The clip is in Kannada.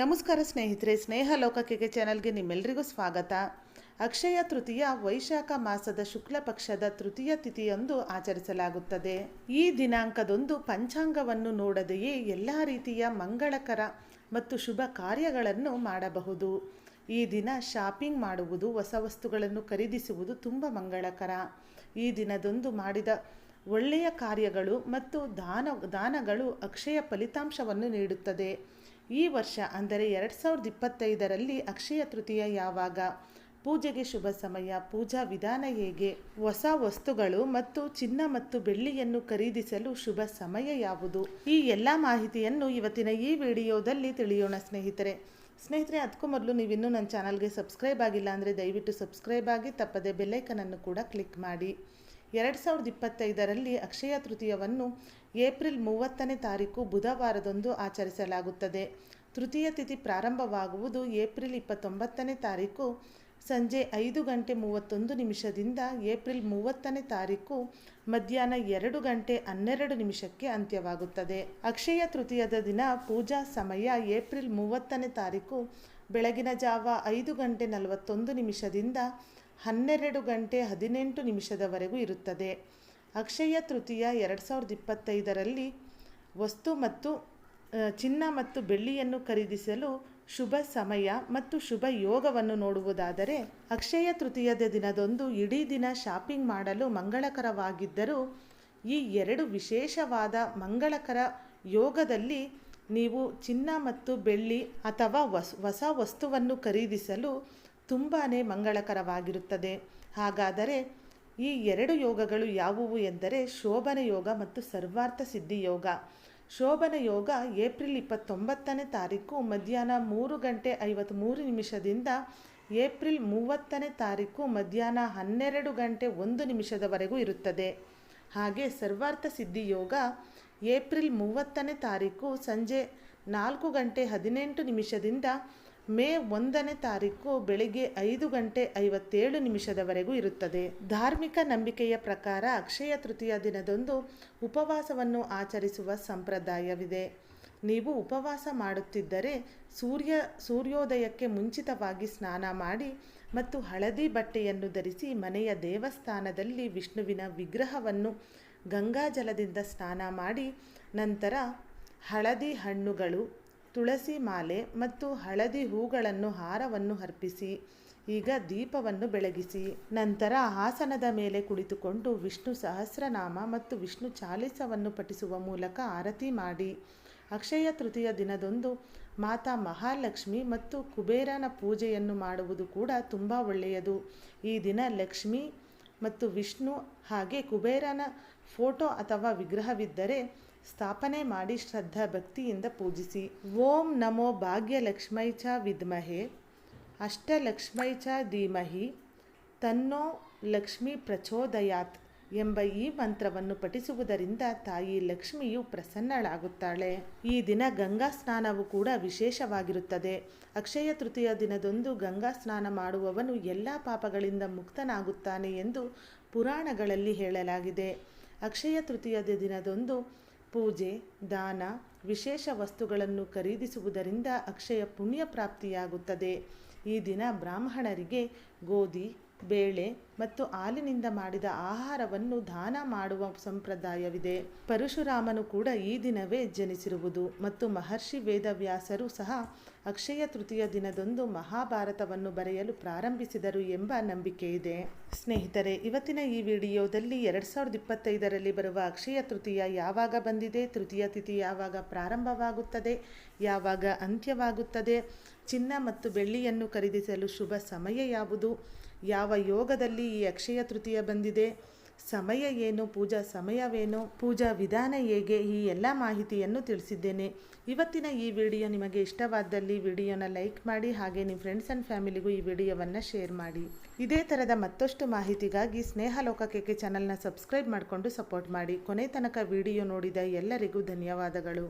ನಮಸ್ಕಾರ ಸ್ನೇಹಿತರೆ, ಸ್ನೇಹ ಲೋಕಕ್ಕೆ ಚಾನಲ್ಗೆ ನಿಮ್ಮೆಲ್ಲರಿಗೂ ಸ್ವಾಗತ. ಅಕ್ಷಯ ತೃತೀಯ ವೈಶಾಖ ಮಾಸದ ಶುಕ್ಲ ಪಕ್ಷದ ತೃತೀಯ ತಿಥಿಯಂದು ಆಚರಿಸಲಾಗುತ್ತದೆ. ಈ ದಿನಾಂಕದೊಂದು ಪಂಚಾಂಗವನ್ನು ನೋಡದೆಯೇ ಎಲ್ಲ ರೀತಿಯ ಮಂಗಳಕರ ಮತ್ತು ಶುಭ ಕಾರ್ಯಗಳನ್ನು ಮಾಡಬಹುದು. ಈ ದಿನ ಶಾಪಿಂಗ್ ಮಾಡುವುದು, ಹೊಸ ವಸ್ತುಗಳನ್ನು ಖರೀದಿಸುವುದು ತುಂಬ ಮಂಗಳಕರ. ಈ ದಿನದೊಂದು ಮಾಡಿದ ಒಳ್ಳೆಯ ಕಾರ್ಯಗಳು ಮತ್ತು ದಾನ, ದಾನಗಳು ಅಕ್ಷಯ ಫಲಿತಾಂಶವನ್ನು ನೀಡುತ್ತದೆ. ಈ ವರ್ಷ ಅಂದರೆ ಎರಡು ಸಾವಿರದ ಇಪ್ಪತ್ತೈದರಲ್ಲಿ ಅಕ್ಷಯ ತೃತೀಯ ಯಾವಾಗ? ಪೂಜೆಗೆ ಶುಭ ಸಮಯ, ಪೂಜಾ ವಿಧಾನ ಹೇಗೆ? ಹೊಸ ವಸ್ತುಗಳು ಮತ್ತು ಚಿನ್ನ ಮತ್ತು ಬೆಳ್ಳಿಯನ್ನು ಖರೀದಿಸಲು ಶುಭ ಸಮಯ ಯಾವುದು? ಈ ಎಲ್ಲ ಮಾಹಿತಿಯನ್ನು ಇವತ್ತಿನ ಈ ವಿಡಿಯೋದಲ್ಲಿ ತಿಳಿಯೋಣ ಸ್ನೇಹಿತರೆ. ಸ್ನೇಹಿತರೆ, ಅದಕ್ಕೂ ಮೊದಲು ನೀವಿನ್ನೂ ನನ್ನ ಚಾನಲ್ಗೆ ಸಬ್ಸ್ಕ್ರೈಬ್ ಆಗಿಲ್ಲ ಅಂದರೆ ದಯವಿಟ್ಟು ಸಬ್ಸ್ಕ್ರೈಬ್ ಆಗಿ, ತಪ್ಪದೆ ಬೆಲ್ಲೈಕನನ್ನು ಕೂಡ ಕ್ಲಿಕ್ ಮಾಡಿ. ಎರಡು ಸಾವಿರದ ಇಪ್ಪತ್ತೈದರಲ್ಲಿ ಅಕ್ಷಯ ತೃತೀಯವನ್ನು ಏಪ್ರಿಲ್ ಮೂವತ್ತನೇ ತಾರೀಕು ಬುಧವಾರದಂದು ಆಚರಿಸಲಾಗುತ್ತದೆ. ತೃತೀಯ ತಿಥಿ ಪ್ರಾರಂಭವಾಗುವುದು ಏಪ್ರಿಲ್ ಇಪ್ಪತ್ತೊಂಬತ್ತನೇ ತಾರೀಕು ಸಂಜೆ ಐದು ಗಂಟೆ ಮೂವತ್ತೊಂದು ನಿಮಿಷದಿಂದ ಏಪ್ರಿಲ್ ಮೂವತ್ತನೇ ತಾರೀಕು ಮಧ್ಯಾಹ್ನ ಎರಡು ಗಂಟೆ ಹನ್ನೆರಡು ನಿಮಿಷಕ್ಕೆ ಅಂತ್ಯವಾಗುತ್ತದೆ. ಅಕ್ಷಯ ತೃತೀಯದ ದಿನ ಪೂಜಾ ಸಮಯ ಏಪ್ರಿಲ್ ಮೂವತ್ತನೇ ತಾರೀಕು ಬೆಳಗಿನ ಜಾವ ಐದು ಗಂಟೆ ನಲವತ್ತೊಂದು ನಿಮಿಷದಿಂದ ಹನ್ನೆರಡು ಗಂಟೆ ಹದಿನೆಂಟು ನಿಮಿಷದವರೆಗೂ ಇರುತ್ತದೆ. ಅಕ್ಷಯ ತೃತೀಯ ಎರಡು ಸಾವಿರದ ಇಪ್ಪತ್ತೈದರಲ್ಲಿ ವಸ್ತು ಮತ್ತು ಚಿನ್ನ ಮತ್ತು ಬೆಳ್ಳಿಯನ್ನು ಖರೀದಿಸಲು ಶುಭ ಸಮಯ ಮತ್ತು ಶುಭ ಯೋಗವನ್ನು ನೋಡುವುದಾದರೆ, ಅಕ್ಷಯ ತೃತೀಯದ ದಿನದಂದು ಇಡೀ ದಿನ ಶಾಪಿಂಗ್ ಮಾಡಲು ಮಂಗಳಕರವಾಗಿದ್ದರೂ, ಈ ಎರಡು ವಿಶೇಷವಾದ ಮಂಗಳಕರ ಯೋಗದಲ್ಲಿ ನೀವು ಚಿನ್ನ ಮತ್ತು ಬೆಳ್ಳಿ ಅಥವಾ ಹೊಸ ವಸ್ತುವನ್ನು ಖರೀದಿಸಲು ತುಂಬಾ ಮಂಗಳಕರವಾಗಿರುತ್ತದೆ. ಹಾಗಾದರೆ ಈ ಎರಡು ಯೋಗಗಳು ಯಾವುವು ಎಂದರೆ ಶೋಭನ ಯೋಗ ಮತ್ತು ಸರ್ವಾರ್ಥ ಸಿದ್ಧಿ ಯೋಗ. ಶೋಭನ ಯೋಗ ಏಪ್ರಿಲ್ ಇಪ್ಪತ್ತೊಂಬತ್ತನೇ ತಾರೀಕು ಮಧ್ಯಾಹ್ನ ಮೂರು ಗಂಟೆ ಐವತ್ತ್ಮೂರು ನಿಮಿಷದಿಂದ ಏಪ್ರಿಲ್ ಮೂವತ್ತನೇ ತಾರೀಕು ಮಧ್ಯಾಹ್ನ ಹನ್ನೆರಡು ಗಂಟೆ ಒಂದು ನಿಮಿಷದವರೆಗೂ ಇರುತ್ತದೆ. ಹಾಗೆ ಸರ್ವಾರ್ಥ ಸಿದ್ಧಿ ಯೋಗ ಏಪ್ರಿಲ್ ಮೂವತ್ತನೇ ತಾರೀಕು ಸಂಜೆ ನಾಲ್ಕು ಗಂಟೆ ಹದಿನೆಂಟು ನಿಮಿಷದಿಂದ ಮೇ ಒಂದನೇ ತಾರೀಕು ಬೆಳಿಗ್ಗೆ ಐದು ಗಂಟೆ ಐವತ್ತೇಳು ನಿಮಿಷದವರೆಗೂ ಇರುತ್ತದೆ. ಧಾರ್ಮಿಕ ನಂಬಿಕೆಯ ಪ್ರಕಾರ ಅಕ್ಷಯ ತೃತೀಯ ದಿನದಂದು ಉಪವಾಸವನ್ನು ಆಚರಿಸುವ ಸಂಪ್ರದಾಯವಿದೆ. ನೀವು ಉಪವಾಸ ಮಾಡುತ್ತಿದ್ದರೆ ಸೂರ್ಯ ಸೂರ್ಯೋದಯಕ್ಕೆ ಮುಂಚಿತವಾಗಿ ಸ್ನಾನ ಮಾಡಿ ಮತ್ತು ಹಳದಿ ಬಟ್ಟೆಯನ್ನು ಧರಿಸಿ ಮನೆಯ ದೇವಸ್ಥಾನದಲ್ಲಿ ವಿಷ್ಣುವಿನ ವಿಗ್ರಹವನ್ನು ಗಂಗಾಜಲದಿಂದ ಸ್ನಾನ ಮಾಡಿ, ನಂತರ ಹಳದಿ ಹಣ್ಣುಗಳು ತುಳಸಿ ಮಾಲೆ ಮತ್ತು ಹಳದಿ ಹೂಗಳನ್ನು ಹಾರವನ್ನು ಅರ್ಪಿಸಿ, ಈಗ ದೀಪವನ್ನು ಬೆಳಗಿಸಿ, ನಂತರ ಆಸನದ ಮೇಲೆ ಕುಳಿತುಕೊಂಡು ವಿಷ್ಣು ಸಹಸ್ರನಾಮ ಮತ್ತು ವಿಷ್ಣು ಚಾಲಿಸವನ್ನು ಪಠಿಸುವ ಮೂಲಕ ಆರತಿ ಮಾಡಿ. ಅಕ್ಷಯ ತೃತೀಯ ದಿನದಂದು ಮಾತಾ ಮಹಾಲಕ್ಷ್ಮಿ ಮತ್ತು ಕುಬೇರನ ಪೂಜೆಯನ್ನು ಮಾಡುವುದು ಕೂಡ ತುಂಬ ಒಳ್ಳೆಯದು. ಈ ದಿನ ಲಕ್ಷ್ಮಿ ಮತ್ತು ವಿಷ್ಣು ಹಾಗೆ ಕುಬೇರನ ಫೋಟೋ ಅಥವಾ ವಿಗ್ರಹವಿದ್ದರೆ ಸ್ಥಾಪನೆ ಮಾಡಿ ಶ್ರದ್ಧಾ ಭಕ್ತಿಯಿಂದ ಪೂಜಿಸಿ. ಓಂ ನಮೋ ಭಾಗ್ಯಲಕ್ಷ್ಮೈ ಚ ವಿದ್ಮಹೆ. ಅಷ್ಟಲಕ್ಷ್ಮೈ ಚ ಧೀಮಹಿ. ತನ್ನೋ ಲಕ್ಷ್ಮಿ ಪ್ರಚೋದಯಾತ್ ಎಂಬ ಈ ಮಂತ್ರವನ್ನು ಪಠಿಸುವುದರಿಂದ ತಾಯಿ ಲಕ್ಷ್ಮಿಯು ಪ್ರಸನ್ನಳಾಗುತ್ತಾಳೆ. ಈ ದಿನ ಗಂಗಾ ಸ್ನಾನವು ಕೂಡ ವಿಶೇಷವಾಗಿರುತ್ತದೆ. ಅಕ್ಷಯ ತೃತೀಯ ದಿನದಂದು ಗಂಗಾ ಸ್ನಾನ ಮಾಡುವವನು ಎಲ್ಲ ಪಾಪಗಳಿಂದ ಮುಕ್ತನಾಗುತ್ತಾನೆ ಎಂದು ಪುರಾಣಗಳಲ್ಲಿ ಹೇಳಲಾಗಿದೆ. ಅಕ್ಷಯ ತೃತೀಯದ ದಿನದಂದು ಪೂಜೆ ದಾನ ವಿಶೇಷ ವಸ್ತುಗಳನ್ನು ಖರೀದಿಸುವುದರಿಂದ ಅಕ್ಷಯ ಪುಣ್ಯ ಪ್ರಾಪ್ತಿಯಾಗುತ್ತದೆ. ಈ ದಿನ ಬ್ರಾಹ್ಮಣರಿಗೆ ಗೋಧಿ ಬೇಳೆ ಮತ್ತು ಹಾಲಿನಿಂದ ಮಾಡಿದ ಆಹಾರವನ್ನು ದಾನ ಮಾಡುವ ಸಂಪ್ರದಾಯವಿದೆ. ಪರಶುರಾಮನು ಕೂಡ ಈ ದಿನವೇ ಜನಿಸಿರುವುದು ಮತ್ತು ಮಹರ್ಷಿ ವೇದವ್ಯಾಸರು ಸಹ ಅಕ್ಷಯ ತೃತೀಯ ದಿನದಂದು ಮಹಾಭಾರತವನ್ನು ಬರೆಯಲು ಪ್ರಾರಂಭಿಸಿದರು ಎಂಬ ನಂಬಿಕೆ ಇದೆ. ಸ್ನೇಹಿತರೆ, ಇವತ್ತಿನ ಈ ವಿಡಿಯೋದಲ್ಲಿ ಎರಡು ಸಾವಿರದ ಇಪ್ಪತ್ತೈದರಲ್ಲಿ ಬರುವ ಅಕ್ಷಯ ತೃತೀಯ ಯಾವಾಗ ಬಂದಿದೆ, ತೃತೀಯ ತಿಥಿ ಯಾವಾಗ ಪ್ರಾರಂಭವಾಗುತ್ತದೆ, ಯಾವಾಗ ಅಂತ್ಯವಾಗುತ್ತದೆ ಚಿನ್ನ ಮತ್ತು ಬೆಳ್ಳಿಯನ್ನು ಖರೀದಿಸಲು ಶುಭ ಸಮಯ ಯಾವುದು? ಯಾವ ಯೋಗದಲ್ಲಿ ಈ ಅಕ್ಷಯ ತೃತೀಯ ಬಂದಿದೆ? ಸಮಯ ಏನು? ಪೂಜಾ ಸಮಯವೇನು? ಪೂಜಾ ವಿಧಾನ ಹೇಗೆ? ಈ ಎಲ್ಲ ಮಾಹಿತಿಯನ್ನು ತಿಳಿಸಿದ್ದೇನೆ. ಇವತ್ತಿನ ಈ ವಿಡಿಯೋ ನಿಮಗೆ ಇಷ್ಟವಾದಲ್ಲಿ ವಿಡಿಯೋನ ಲೈಕ್ ಮಾಡಿ ಹಾಗೆ ನಿಮ್ಮ ಫ್ರೆಂಡ್ಸ್ ಆ್ಯಂಡ್ ಫ್ಯಾಮಿಲಿಗೂ ಈ ವಿಡಿಯೋವನ್ನು ಶೇರ್ ಮಾಡಿ. ಇದೇ ಥರದ ಮತ್ತಷ್ಟು ಮಾಹಿತಿಗಾಗಿ ಸ್ನೇಹ ಲೋಕಕ್ಕೆ ಚಾನಲ್ನ ಸಬ್ಸ್ಕ್ರೈಬ್ ಮಾಡಿಕೊಂಡು ಸಪೋರ್ಟ್ ಮಾಡಿ. ಕೊನೆ ತನಕ ವಿಡಿಯೋ ನೋಡಿದ ಎಲ್ಲರಿಗೂ ಧನ್ಯವಾದಗಳು.